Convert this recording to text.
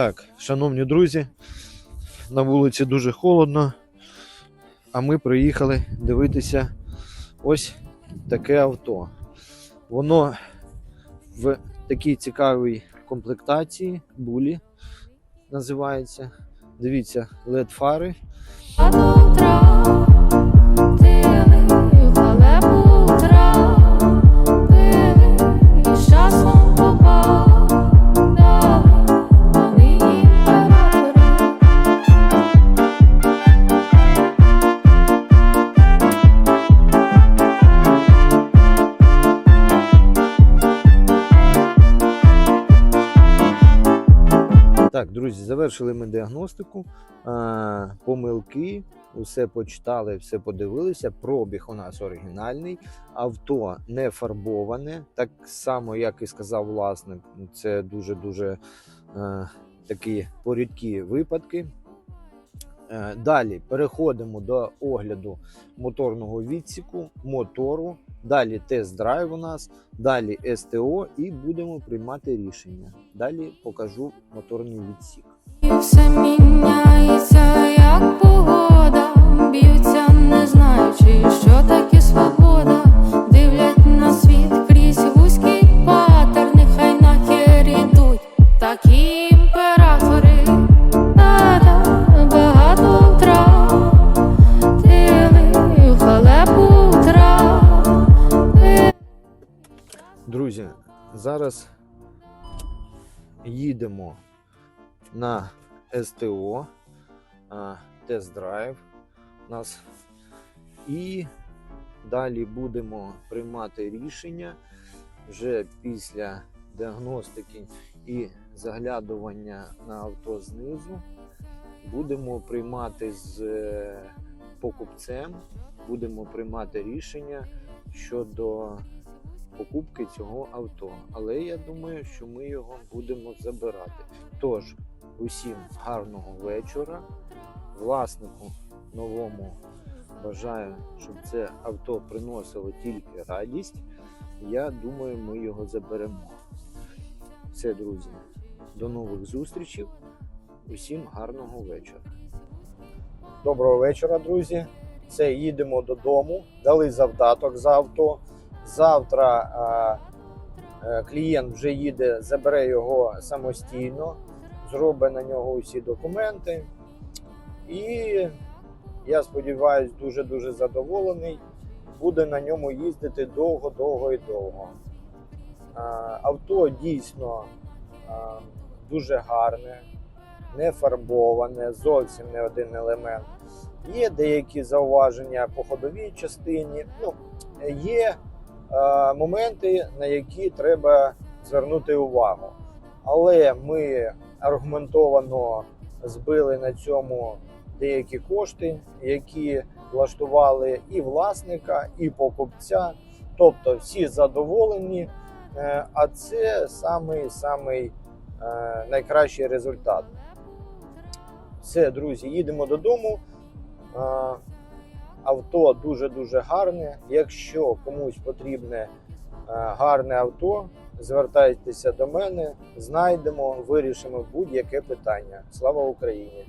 Так, шановні друзі, на вулиці дуже холодно, а ми приїхали дивитися ось таке авто. Воно в такій цікавій комплектації, булі називається. Дивіться, LED фари. Так, друзі, завершили ми діагностику. Помилки, усе почитали, все подивилися. Пробіг у нас оригінальний, авто не фарбоване, так само, як і сказав власник. Це дуже-дуже е, такі порідкі випадки. Е, Далі переходимо до огляду моторного відсіку, мотору. Далі тест-драйв у нас, далі СТО і будемо приймати рішення. Далі покажу моторний відсік. Все міняється, як погода. Б'ються, не знаючи, що Друзі, зараз їдемо на СТО, тест-драйв нас. І далі будемо приймати рішення вже після діагностики і заглядування на авто знизу. Будемо приймати з е, покупцем, будемо приймати рішення щодо покупки цього авто. Але я думаю, що ми його будемо забирати. Тож, усім гарного вечора. Власнику новому бажаю, щоб це авто приносило тільки радість. Я думаю, ми його заберемо. Все, друзі. До нових зустрічей. Усім гарного вечора. Доброго вечора, друзі. Це їдемо додому. Дали завдаток за авто. Завтра е, клієнт вже їде, забере його самостійно, зробить на нього усі документи. І я сподіваюся, дуже-дуже задоволений. Буде на ньому їздити довго-довго і довго. Авто дійсно дуже гарне, не фарбоване, зовсім не один елемент. Є деякі зауваження по ходовій частині. Ну, є е, моменти, на які треба звернути увагу. Але ми аргументовано збили на цьому деякі кошти, які влаштували і власника, і покупця. Тобто всі задоволені, Е, а це самий самий е, найкращий результат. Все, друзі, їдемо додому. Авто дуже-дуже гарне. Якщо комусь потрібне е, гарне авто, звертайтеся до мене, знайдемо, вирішимо будь-яке питання. Слава Україні!